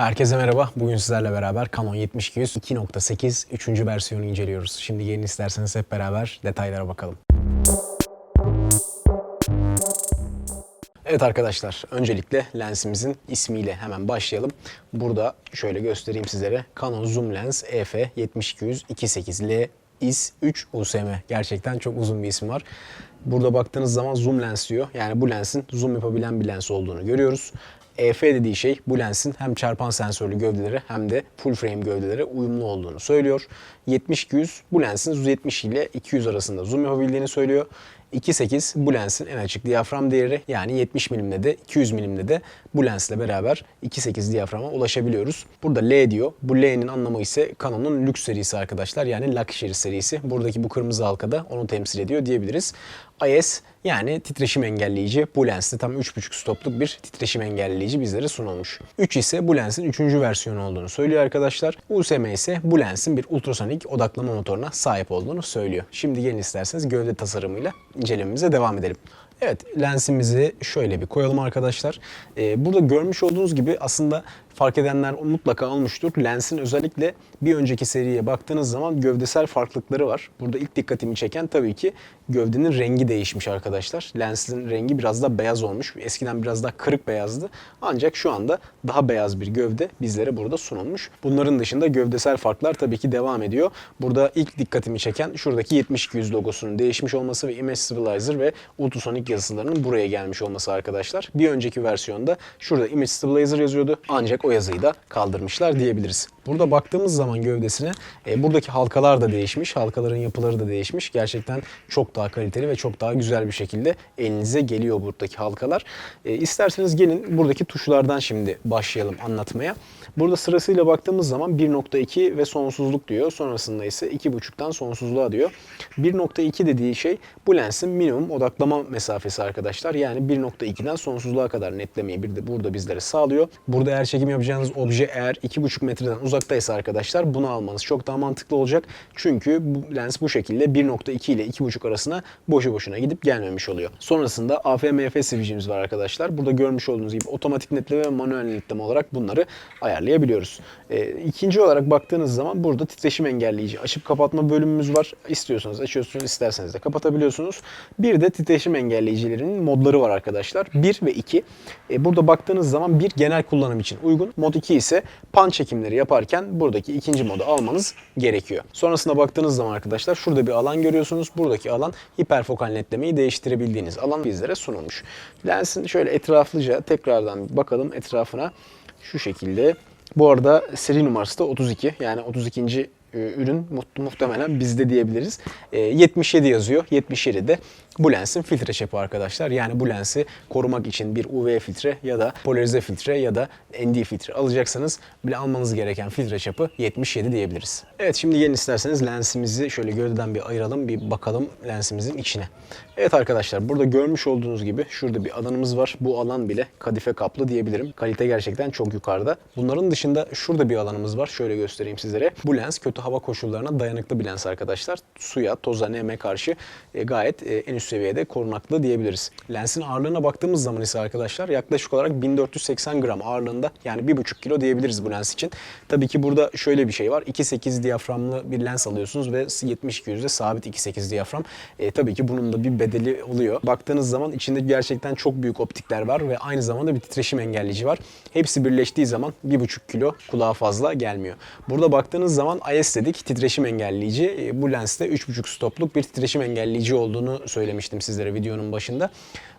Herkese merhaba. Bugün sizlerle beraber Canon 7200 2.8 3. versiyonu inceliyoruz. Şimdi gelin isterseniz hep beraber detaylara bakalım. Evet arkadaşlar, öncelikle lensimizin ismiyle hemen başlayalım. Burada şöyle göstereyim sizlere. Canon Zoom Lens EF 7200 28 L IS 3 USM. Gerçekten çok uzun bir isim var. Burada baktığınız zaman zoom lens diyor. Yani bu lensin zoom yapabilen bir lens olduğunu görüyoruz. EF dediği şey bu lensin hem çarpan sensörlü gövdeleri hem de full frame gövdelere uyumlu olduğunu söylüyor. 70-200 bu lensin 170 ile 200 arasında zoom yapabildiğini söylüyor. 2.8 bu lensin en açık diyafram değeri yani 70 milimle de 200 milimle de bu lensle beraber 2.8 diyaframa ulaşabiliyoruz. Burada L diyor. Bu L'nin anlamı ise Canon'un lüks serisi arkadaşlar. Yani Luxury serisi. Buradaki bu kırmızı halka da onu temsil ediyor diyebiliriz. IS yani titreşim engelleyici. Bu lenste tam 3.5 stopluk bir titreşim engelleyici bizlere sunulmuş. 3 ise bu lensin 3. versiyonu olduğunu söylüyor arkadaşlar. USM ise bu lensin bir ultrasonik odaklama motoruna sahip olduğunu söylüyor. Şimdi gelin isterseniz gövde tasarımıyla incelememize devam edelim. Evet lensimizi şöyle bir koyalım arkadaşlar. Ee, burada görmüş olduğunuz gibi aslında fark edenler mutlaka olmuştur. Lensin özellikle bir önceki seriye baktığınız zaman gövdesel farklılıkları var. Burada ilk dikkatimi çeken tabii ki gövdenin rengi değişmiş arkadaşlar. Lensin rengi biraz da beyaz olmuş. Eskiden biraz daha kırık beyazdı. Ancak şu anda daha beyaz bir gövde bizlere burada sunulmuş. Bunların dışında gövdesel farklar tabii ki devam ediyor. Burada ilk dikkatimi çeken şuradaki 70-200 logosunun değişmiş olması ve Image Stabilizer ve Ultrasonic yazılarının buraya gelmiş olması arkadaşlar. Bir önceki versiyonda şurada Image Stabilizer yazıyordu. Ancak o yazıyı da kaldırmışlar diyebiliriz. Burada baktığımız zaman gövdesine e, buradaki halkalar da değişmiş. Halkaların yapıları da değişmiş. Gerçekten çok daha kaliteli ve çok daha güzel bir şekilde elinize geliyor buradaki halkalar. E, isterseniz gelin buradaki tuşlardan şimdi başlayalım anlatmaya. Burada sırasıyla baktığımız zaman 1.2 ve sonsuzluk diyor. Sonrasında ise 2.5'tan sonsuzluğa diyor. 1.2 dediği şey bu lensin minimum odaklama mesafesi arkadaşlar. Yani 1.2'den sonsuzluğa kadar netlemeyi bir de burada bizlere sağlıyor. Burada eğer çekim yapacağınız obje eğer 2.5 metreden uzaktaysa arkadaşlar bunu almanız çok daha mantıklı olacak. Çünkü bu lens bu şekilde 1.2 ile 2.5 arasına boşu boşuna gidip gelmemiş oluyor. Sonrasında AF-MF switch'imiz var arkadaşlar. Burada görmüş olduğunuz gibi otomatik netleme ve manuel netleme olarak bunları ayarlayabiliyoruz. Ee, ikinci olarak baktığınız zaman burada titreşim engelleyici açıp kapatma bölümümüz var. İstiyorsanız açıyorsunuz, isterseniz de kapatabiliyorsunuz. Bir de titreşim engelleyicilerinin modları var arkadaşlar. 1 ve 2. Ee, burada baktığınız zaman bir genel kullanım için uygun. Mod 2 ise pan çekimleri yaparken buradaki ikinci modu almanız gerekiyor. Sonrasında baktığınız zaman arkadaşlar şurada bir alan görüyorsunuz. Buradaki alan hiperfokal netlemeyi değiştirebildiğiniz alan bizlere sunulmuş. Lensin şöyle etraflıca tekrardan bakalım etrafına şu şekilde. Bu arada seri numarası da 32 yani 32. e, ürün mu- muhtemelen bizde diyebiliriz. E, 77 yazıyor. 77 de bu lensin filtre çapı arkadaşlar. Yani bu lensi korumak için bir UV filtre ya da polarize filtre ya da ND filtre alacaksanız bile almanız gereken filtre çapı 77 diyebiliriz. Evet şimdi gelin isterseniz lensimizi şöyle gövdeden bir ayıralım bir bakalım lensimizin içine. Evet arkadaşlar burada görmüş olduğunuz gibi şurada bir alanımız var. Bu alan bile kadife kaplı diyebilirim. Kalite gerçekten çok yukarıda. Bunların dışında şurada bir alanımız var. Şöyle göstereyim sizlere. Bu lens kötü hava koşullarına dayanıklı bir lens arkadaşlar. Suya, toza, neme karşı e, gayet e, en üst seviyede korunaklı diyebiliriz. Lensin ağırlığına baktığımız zaman ise arkadaşlar yaklaşık olarak 1480 gram ağırlığında yani 1,5 kilo diyebiliriz bu lens için. Tabii ki burada şöyle bir şey var. 2.8 diyaframlı bir lens alıyorsunuz ve 70-200'de sabit 2.8 diyafram. E, tabii ki bunun da bir bedeli oluyor. Baktığınız zaman içinde gerçekten çok büyük optikler var ve aynı zamanda bir titreşim engelleyici var. Hepsi birleştiği zaman 1,5 kilo kulağa fazla gelmiyor. Burada baktığınız zaman IS dedik titreşim engelleyici. E, bu lenste 3,5 stopluk bir titreşim engelleyici olduğunu söylemiştim sizlere videonun başında.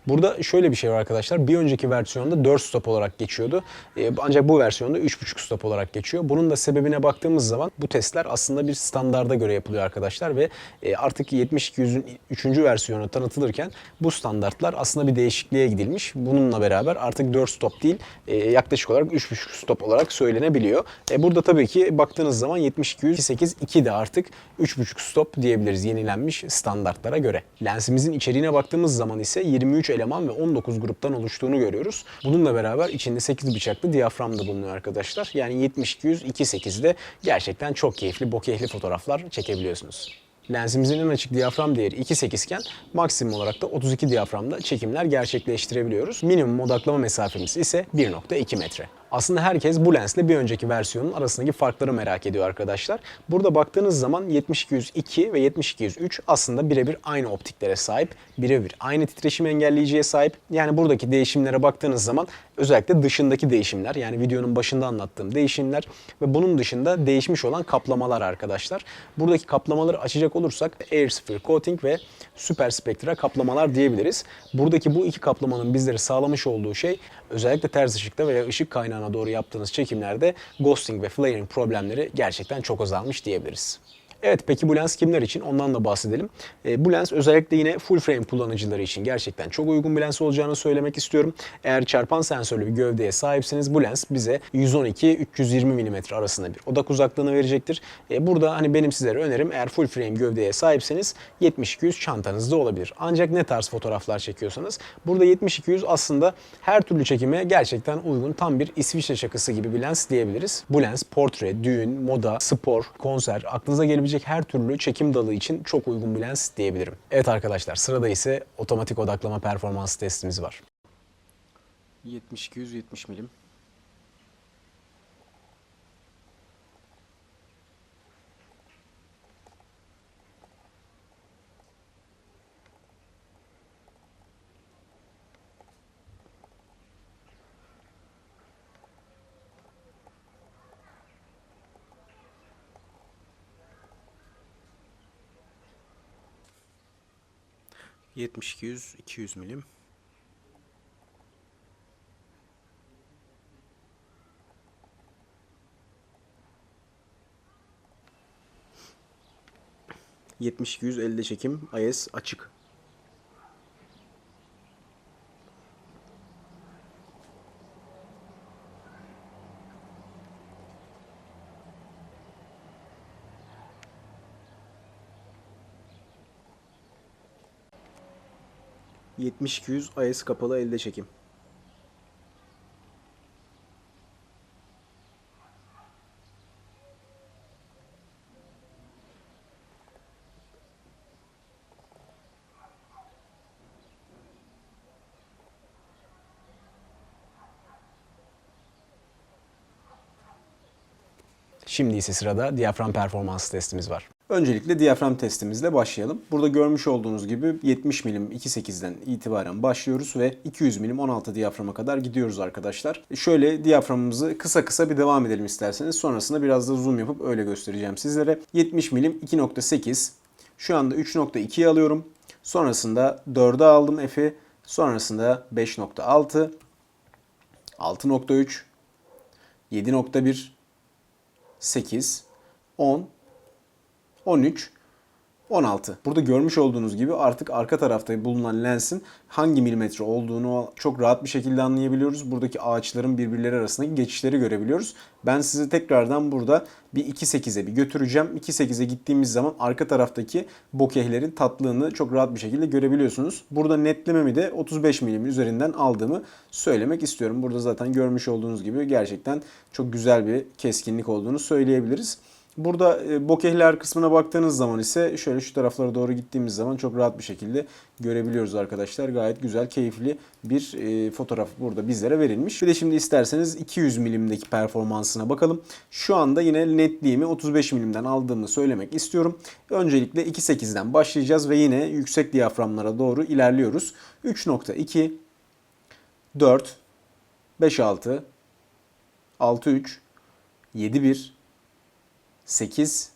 Burada şöyle bir şey var arkadaşlar. Bir önceki versiyonda 4 stop olarak geçiyordu. E, ancak bu versiyonda 3,5 stop olarak geçiyor. Bunun da sebebine baktığımız zaman bu testler aslında bir standarda göre yapılıyor arkadaşlar ve e, artık 70-200'ün 3. versiyonu tanıtılırken bu standartlar aslında bir değişikliğe gidilmiş. Bununla beraber artık 4 stop değil e, yaklaşık olarak 3,5 stop olarak söylenebiliyor. E, burada tabii ki baktığınız zaman 70-200 2 de artık 3,5 stop diyebiliriz yenilenmiş standartlara göre. Lensimizin içeriğine baktığımız zaman ise 23 eleman ve 19 gruptan oluştuğunu görüyoruz. Bununla beraber içinde 8 bıçaklı diyafram da bulunuyor arkadaşlar. Yani 70-200 2.8'de gerçekten çok keyifli, bokehli fotoğraflar çekebiliyorsunuz. Lensimizin en açık diyafram değeri 2.8 iken maksimum olarak da 32 diyaframda çekimler gerçekleştirebiliyoruz. Minimum odaklama mesafemiz ise 1.2 metre. Aslında herkes bu lensle bir önceki versiyonun arasındaki farkları merak ediyor arkadaşlar. Burada baktığınız zaman 70-202 ve 70-203 aslında birebir aynı optiklere sahip. Birebir aynı titreşim engelleyiciye sahip. Yani buradaki değişimlere baktığınız zaman özellikle dışındaki değişimler yani videonun başında anlattığım değişimler ve bunun dışında değişmiş olan kaplamalar arkadaşlar. Buradaki kaplamaları açacak olursak Air Sphere Coating ve Super Spectra kaplamalar diyebiliriz. Buradaki bu iki kaplamanın bizlere sağlamış olduğu şey özellikle ters ışıkta veya ışık kaynağına doğru yaptığınız çekimlerde ghosting ve flaring problemleri gerçekten çok azalmış diyebiliriz. Evet peki bu lens kimler için? Ondan da bahsedelim. E, bu lens özellikle yine full frame kullanıcıları için gerçekten çok uygun bir lens olacağını söylemek istiyorum. Eğer çarpan sensörlü bir gövdeye sahipseniz bu lens bize 112-320 mm arasında bir odak uzaklığını verecektir. E, burada hani benim sizlere önerim eğer full frame gövdeye sahipseniz 70-200 çantanızda olabilir. Ancak ne tarz fotoğraflar çekiyorsanız burada 70-200 aslında her türlü çekime gerçekten uygun tam bir İsviçre şakası gibi bir lens diyebiliriz. Bu lens portre, düğün, moda, spor, konser aklınıza gelebilecek her türlü çekim dalı için çok uygun bir lens diyebilirim. Evet arkadaşlar sırada ise otomatik odaklama performans testimiz var. 70-200 70 milim. Yetmiş iki yüz iki yüz milim. Yetmiş iki yüz elde çekim IS açık. Yetmiş iki yüz IS kapalı elde çekim. Şimdi ise sırada diyafram performans testimiz var. Öncelikle diyafram testimizle başlayalım. Burada görmüş olduğunuz gibi 70 milim 2.8'den itibaren başlıyoruz ve 200 milim 16 diyaframa kadar gidiyoruz arkadaşlar. Şöyle diyaframımızı kısa kısa bir devam edelim isterseniz. Sonrasında biraz da zoom yapıp öyle göstereceğim sizlere. 70 milim 2.8. Şu anda 3.2'ye alıyorum. Sonrasında 4'e aldım F'i. Sonrasında 5.6, 6.3, 7.1, 8, 10, 13, 16. Burada görmüş olduğunuz gibi artık arka tarafta bulunan lensin hangi milimetre olduğunu çok rahat bir şekilde anlayabiliyoruz. Buradaki ağaçların birbirleri arasındaki geçişleri görebiliyoruz. Ben sizi tekrardan burada bir 2.8'e bir götüreceğim. 2.8'e gittiğimiz zaman arka taraftaki bokehlerin tatlılığını çok rahat bir şekilde görebiliyorsunuz. Burada netlememi de 35 milim üzerinden aldığımı söylemek istiyorum. Burada zaten görmüş olduğunuz gibi gerçekten çok güzel bir keskinlik olduğunu söyleyebiliriz. Burada e, bokehler kısmına baktığınız zaman ise şöyle şu taraflara doğru gittiğimiz zaman çok rahat bir şekilde görebiliyoruz arkadaşlar. Gayet güzel, keyifli bir e, fotoğraf burada bizlere verilmiş. Bir de şimdi isterseniz 200 milimdeki performansına bakalım. Şu anda yine netliğimi 35 milimden aldığımı söylemek istiyorum. Öncelikle 2.8'den başlayacağız ve yine yüksek diyaframlara doğru ilerliyoruz. 3.2 4 5.6 6.3 7.1 8,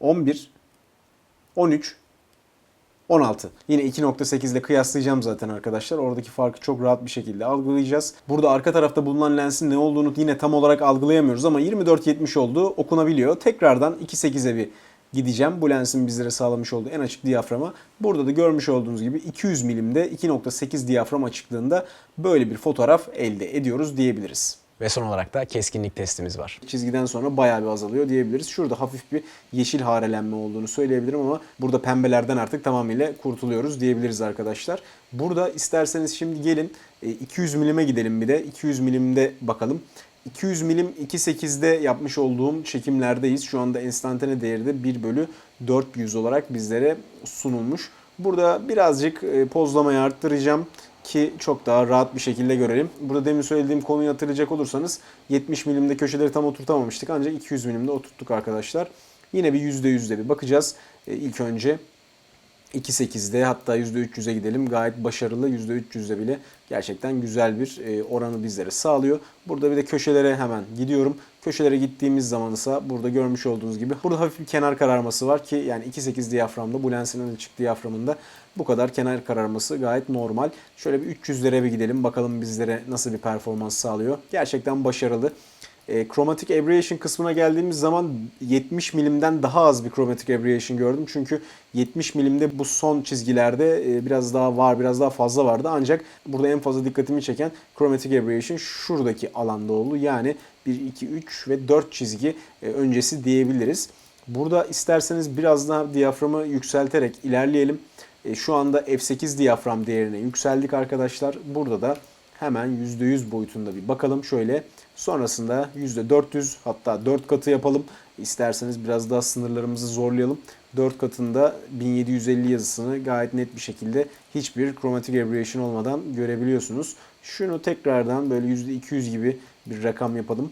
11, 13, 16. Yine 2.8 ile kıyaslayacağım zaten arkadaşlar. Oradaki farkı çok rahat bir şekilde algılayacağız. Burada arka tarafta bulunan lensin ne olduğunu yine tam olarak algılayamıyoruz ama 24-70 olduğu okunabiliyor. Tekrardan 2.8'e bir gideceğim. Bu lensin bizlere sağlamış olduğu en açık diyaframa. Burada da görmüş olduğunuz gibi 200 milimde 2.8 diyafram açıklığında böyle bir fotoğraf elde ediyoruz diyebiliriz. Ve son olarak da keskinlik testimiz var. Çizgiden sonra bayağı bir azalıyor diyebiliriz. Şurada hafif bir yeşil harelenme olduğunu söyleyebilirim ama burada pembelerden artık tamamıyla kurtuluyoruz diyebiliriz arkadaşlar. Burada isterseniz şimdi gelin 200 e, milime gidelim bir de. 200 milimde bakalım. 200 milim 2.8'de yapmış olduğum çekimlerdeyiz. Şu anda enstantane değeri de 1 bölü 400 olarak bizlere sunulmuş. Burada birazcık e, pozlamayı arttıracağım ki çok daha rahat bir şekilde görelim. Burada demin söylediğim konuyu hatırlayacak olursanız 70 milimde köşeleri tam oturtamamıştık ancak 200 milimde oturttuk arkadaşlar. Yine bir %100'de bir bakacağız. E, ilk önce 2.8'de hatta %300'e gidelim. Gayet başarılı %300'de bile gerçekten güzel bir e, oranı bizlere sağlıyor. Burada bir de köşelere hemen gidiyorum. Köşelere gittiğimiz zaman ise burada görmüş olduğunuz gibi burada hafif bir kenar kararması var ki yani 2.8 diyaframda bu lensin açık diyaframında bu kadar kenar kararması gayet normal. Şöyle bir 300'lere bir gidelim bakalım bizlere nasıl bir performans sağlıyor. Gerçekten başarılı. E, chromatic aberration kısmına geldiğimiz zaman 70 milimden daha az bir chromatic aberration gördüm. Çünkü 70 milimde bu son çizgilerde e, biraz daha var, biraz daha fazla vardı. Ancak burada en fazla dikkatimi çeken chromatic aberration şuradaki alanda oldu. Yani 1, 2, 3 ve 4 çizgi e, öncesi diyebiliriz. Burada isterseniz biraz daha diyaframı yükselterek ilerleyelim. E, şu anda F8 diyafram değerine yükseldik arkadaşlar. Burada da hemen %100 boyutunda bir bakalım. Şöyle sonrasında %400 hatta 4 katı yapalım. İsterseniz biraz daha sınırlarımızı zorlayalım. 4 katında 1750 yazısını gayet net bir şekilde hiçbir chromatic aberration olmadan görebiliyorsunuz. Şunu tekrardan böyle %200 gibi bir rakam yapalım.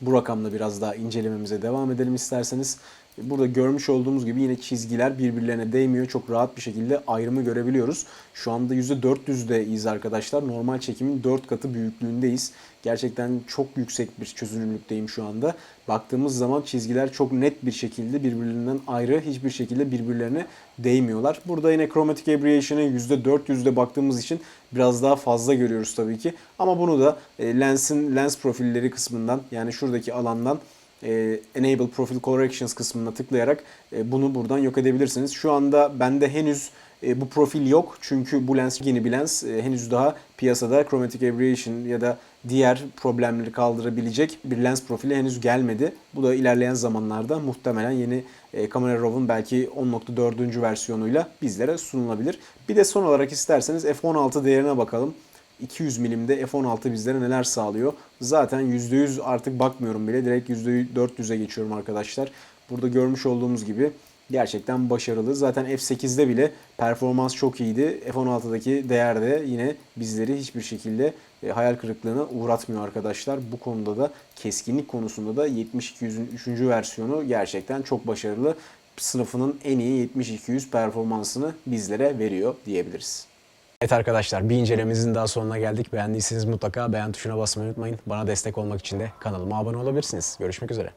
Bu rakamla biraz daha incelememize devam edelim isterseniz. Burada görmüş olduğumuz gibi yine çizgiler birbirlerine değmiyor. Çok rahat bir şekilde ayrımı görebiliyoruz. Şu anda %400'deyiz arkadaşlar. Normal çekimin 4 katı büyüklüğündeyiz. Gerçekten çok yüksek bir çözünürlükteyim şu anda. Baktığımız zaman çizgiler çok net bir şekilde birbirlerinden ayrı. Hiçbir şekilde birbirlerine değmiyorlar. Burada yine chromatic aberration'ı %400'de baktığımız için biraz daha fazla görüyoruz tabii ki. Ama bunu da e, lensin lens profilleri kısmından yani şuradaki alandan e, Enable Profile Corrections kısmına tıklayarak e, bunu buradan yok edebilirsiniz. Şu anda bende henüz e, bu profil yok. Çünkü bu lens yeni bir lens. E, henüz daha piyasada chromatic aberration ya da diğer problemleri kaldırabilecek bir lens profili henüz gelmedi. Bu da ilerleyen zamanlarda muhtemelen yeni e, Camera Raw'un belki 10.4. versiyonuyla bizlere sunulabilir. Bir de son olarak isterseniz f16 değerine bakalım. 200 milimde f16 bizlere neler sağlıyor? Zaten %100 artık bakmıyorum bile. Direkt %400'e geçiyorum arkadaşlar. Burada görmüş olduğumuz gibi gerçekten başarılı. Zaten F8'de bile performans çok iyiydi. F16'daki değer de yine bizleri hiçbir şekilde e, hayal kırıklığına uğratmıyor arkadaşlar. Bu konuda da keskinlik konusunda da 7200'ün 3. versiyonu gerçekten çok başarılı. Sınıfının en iyi 7200 performansını bizlere veriyor diyebiliriz. Evet arkadaşlar bir incelememizin daha sonuna geldik. Beğendiyseniz mutlaka beğen tuşuna basmayı unutmayın. Bana destek olmak için de kanalıma abone olabilirsiniz. Görüşmek üzere.